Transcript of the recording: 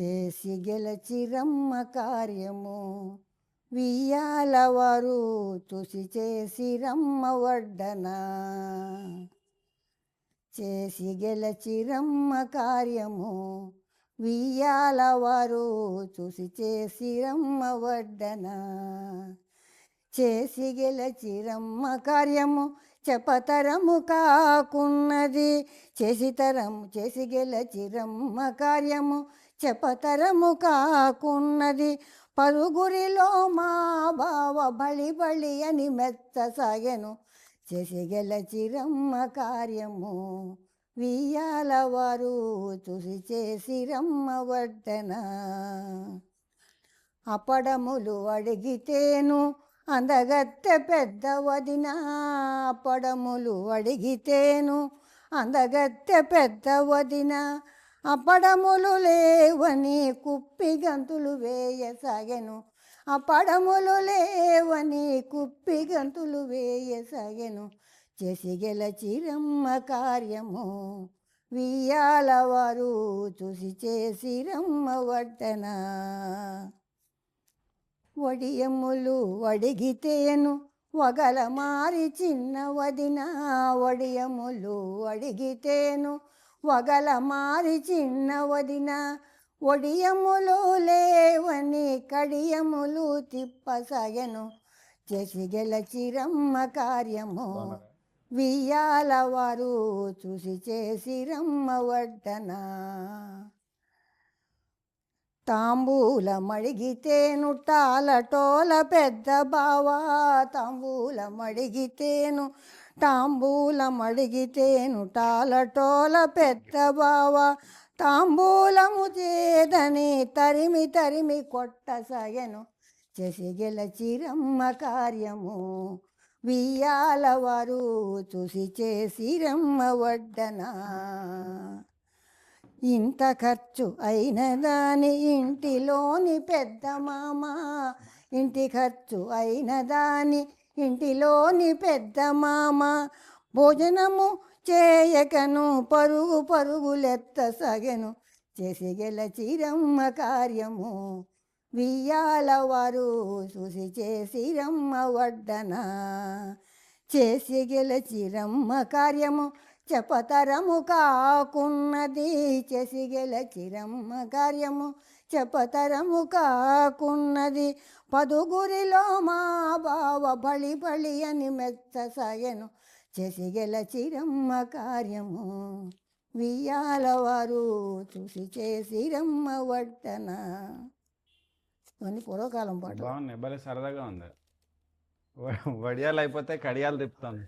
చేసి గెలచిరమ్మ కార్యము. వియ్యాలవారు చూసి చేసి రమ్మ వడ్డన. చేసి గెలచిరమ్మ కార్యము. వియ్యాలవారు చూసి చేసి రమ్మ వడ్డన. చేసి గెలచిరమ్మ కార్యము చెప్పతరము కాకున్నది. చేసి తరము చేసి గెలచిరమ్మ కార్యము చెప్పతరము కాకున్నది. పరుగురిలో మా బావ బళి బళి అని మెత్తసాగెను చేసి గెలచిరమ్మ కార్యము వియ్యాల వారు చూసి చేసి రమ్మ వడ్డన అపడములు అడిగితేను అందగత్తె పెద్ద వదిన అప్పడములు అడిగితేను. అందగత్తె పెద్ద వదిన అప్పడములు లేవని కుప్పి గంతులు వేయసాగెను. అప్పడములు లేవని కుప్పి గంతులు వేయసాగెను. చేసి గెలచిరమ్మ కార్యము వియ్యాల వారు చూసి చేసిరమ్మ వడ్డనా వడియములు అడిగితేను వగల మారి చిన్న వదిన వడియములు అడిగితేను వగల మారి చిన్న వదిన ఒడియములు లేవని కడియములు తిప్పసాగెను. చేసి గెలచిరమ్మ కార్యము వియ్యాల వారు చూసి చేసి రమ్మ వడ్డన. తాంబూలమడిగితేను టాలటోల పెద్ద బావా తాంబూలమడిగితేను తాంబూలమడిగితేను టాలటోల పెద్ద బావా తాంబూలము చేదని తరిమి తరిమి కొట్టసాగెను చేసి గెలచిరమ్మ కార్యము వియ్యాల వారు చూసి చేసిరమ్మ వడ్డనా. ఇంత ఖర్చు అయిన దాని ఇంటిలోని పెద్ద మామ. ఇంటి ఖర్చు అయిన దాని ఇంటిలోని పెద్ద మామ. భోజనము చేయకను పరుగు పరుగులెత్త సగను చేసి గెలచిరమ్మ కార్యము. వియ్యాల వారు చూసి చేసి రమ్మ వడ్డన. చేసి గెలచిరమ్మ కార్యము చెపతరము కాకున్నది చెసిగెల గెలచిరమ్మ కార్యము చెపతరము కాకున్నది. పదుగురిలో మా బావ బళి బళి అని మెత్తసాయను చెసిగెల చిరమ్మ కార్యము. వియ్యాలవారు చూసి చేసిరమ్మ వడ్డన ఇవన్నీ పూర్వకాలం పాట బాగున్నాయి భలే సరదాగా ఉంది. వడియాలు అయిపోతే కడియాలు తిప్పుతాను.